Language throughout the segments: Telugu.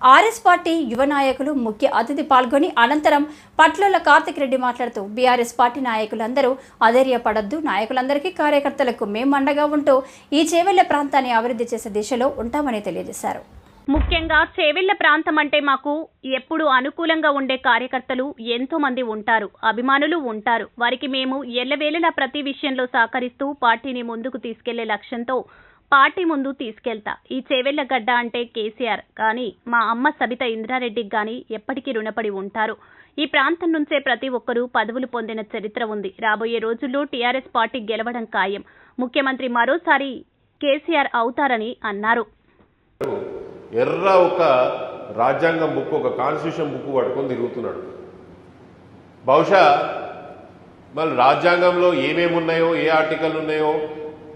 ఆర్ఎస్ పార్టీ యువ నాయకులు ముఖ్య అతిథి పాల్గొని అనంతరం పట్లోల కార్తిక్ రెడ్డి మాట్లాడుతూ బీఆర్ఎస్ పార్టీ నాయకులందరూ అధైర్యపడద్దు. నాయకులందరికీ కార్యకర్తలకు మేము అండగా ఉంటూ ఈ చేవెళ్ళ ప్రాంతాన్ని అభివృద్ధి చేసే దిశలో ఉంటామని తెలియజేశారు. ముఖ్యంగా చేవెళ్ళ ప్రాంతం అంటే మాకు ఎప్పుడు అనుకూలంగా ఉండే కార్యకర్తలు ఎంతో మంది ఉంటారు అభిమానులు ఉంటారు. వారికి మేము ఎల్లవేళలా ప్రతి విషయంలో సహకరిస్తూ పార్టీని ముందుకు తీసుకెళ్ళే లక్ష్యంతో పార్టీ ముందు తీసుకెళ్తా. ఈ చేవెళ్ళ గడ్డ అంటే కేసీఆర్. కానీ మా అమ్మ సబిత ఇంద్రారెడ్డికి కానీ ఎప్పటికీ రుణపడి ఉంటారు. ఈ ప్రాంతం నుంచే ప్రతి ఒక్కరూ పదవులు పొందిన చరిత్ర ఉంది. రాబోయే రోజుల్లో టీఆర్ఎస్ పార్టీ గెలవడం ఖాయం. ముఖ్యమంత్రి మరోసారి కేసీఆర్ అవుతారని అన్నారు. ఎర్ర ఒక రాజ్యాంగం బుక్ ఒక కాన్స్టిట్యూషన్ బుక్ పట్టుకొని తిరుగుతున్నాడు. బహుశా మళ్ళీ రాజ్యాంగంలో ఏమేమి ఉన్నాయో ఏ ఆర్టికల్ ఉన్నాయో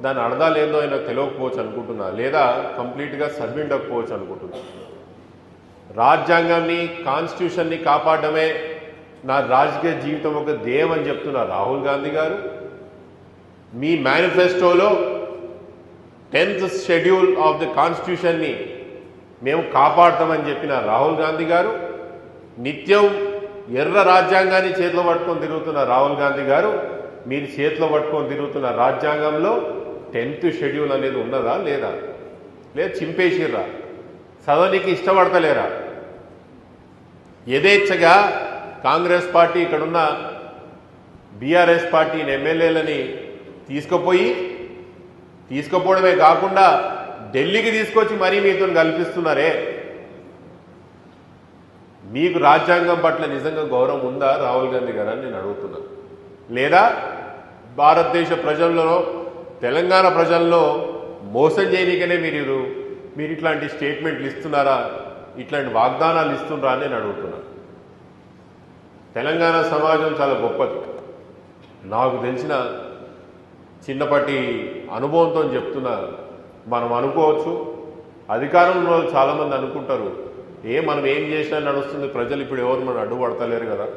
దాని అర్థాలు ఏందో ఆయన తెలియకపోవచ్చు అనుకుంటున్నా. లేదా కంప్లీట్గా సరిమిండకపోవచ్చు అనుకుంటున్నా. రాజ్యాంగాన్ని కాన్స్టిట్యూషన్ని కాపాడమే నా రాజకీయ జీవితం ఒక ధ్యేయం అని చెప్తున్నారు రాహుల్ గాంధీ గారు. మీ మేనిఫెస్టోలో టెన్త్ షెడ్యూల్ ఆఫ్ ది కాన్స్టిట్యూషన్ని మేము కాపాడతామని చెప్పిన రాహుల్ గాంధీ గారు నిత్యం ఎర్ర రాజ్యాంగాన్ని చేతిలో పట్టుకొని తిరుగుతున్న రాహుల్ గాంధీ గారు మీరు చేతిలో పట్టుకొని తిరుగుతున్న రాజ్యాంగంలో టెన్త్ షెడ్యూల్ అనేది ఉన్నదా లేదా? లేదా చింపేసిర్రా? చదవనికి ఇష్టపడతలేరా? యథేచ్ఛగా కాంగ్రెస్ పార్టీ ఇక్కడున్న బీఆర్ఎస్ పార్టీ ఎమ్మెల్యేలని తీసుకుపోయి తీసుకుపోవడమే కాకుండా ఢిల్లీకి తీసుకొచ్చి మరీ మీతో కల్పిస్తున్నారే? మీకు రాజ్యాంగం పట్ల నిజంగా గౌరవం ఉందా? రాహుల్ గాంధీ గారు నేను అడుగుతున్నా. లేదా భారతదేశ ప్రజల్లో తెలంగాణ ప్రజల్లో మోసం చేయనీకనే మీరు మీరు ఇట్లాంటి స్టేట్మెంట్లు ఇస్తున్నారా? ఇట్లాంటి వాగ్దానాలు ఇస్తున్నారా అని నేను అడుగుతున్నాను తెలంగాణ సమాజం చాలా గొప్పది. నాకు తెలిసిన చిన్నపాటి అనుభవంతో చెప్తున్నా మనం అనుకోవచ్చు. అధికారంలో చాలామంది అనుకుంటారు. ఏ మనం ఏం చేసినా నడుస్తుంది ప్రజలు ఇప్పుడు ఎవరు మనం అడ్డుపడతలేరు కదా.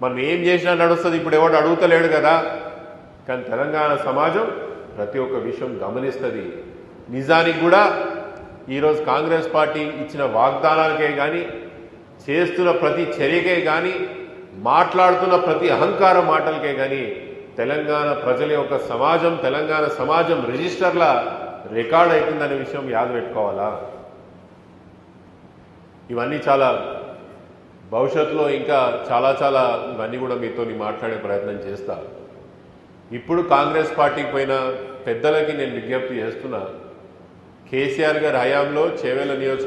మనం ఏం చేసినా నడుస్తుంది ఇప్పుడు ఎవరు అడుగుతలేడు కదా. కానీ తెలంగాణ సమాజం ప్రతి ఒక్క విషయం గమనిస్తుంది. నిజానికి కూడా ఈరోజు కాంగ్రెస్ పార్టీ ఇచ్చిన వాగ్దానాలకే కానీ చేస్తున్న ప్రతి చర్యకే కానీ మాట్లాడుతున్న ప్రతి అహంకార మాటలకే కానీ తెలంగాణ ప్రజల యొక్క సమాజం తెలంగాణ సమాజం రిజిస్టర్ల రికార్డ్ అవుతుందనే విషయం యాద పెట్టుకోవాలా? ఇవన్నీ చాలా భవిష్యత్తులో ఇంకా చాలా చాలా ఇవన్నీ కూడా మీతో మాట్లాడే ప్రయత్నం చేస్తా. ఇప్పుడు కాంగ్రెస్ పార్టీకి పోయిన పెద్దలకి నేను విజ్ఞప్తి చేస్తున్నా. కేసీఆర్ గారి హయాంలో చేవేల నియోజక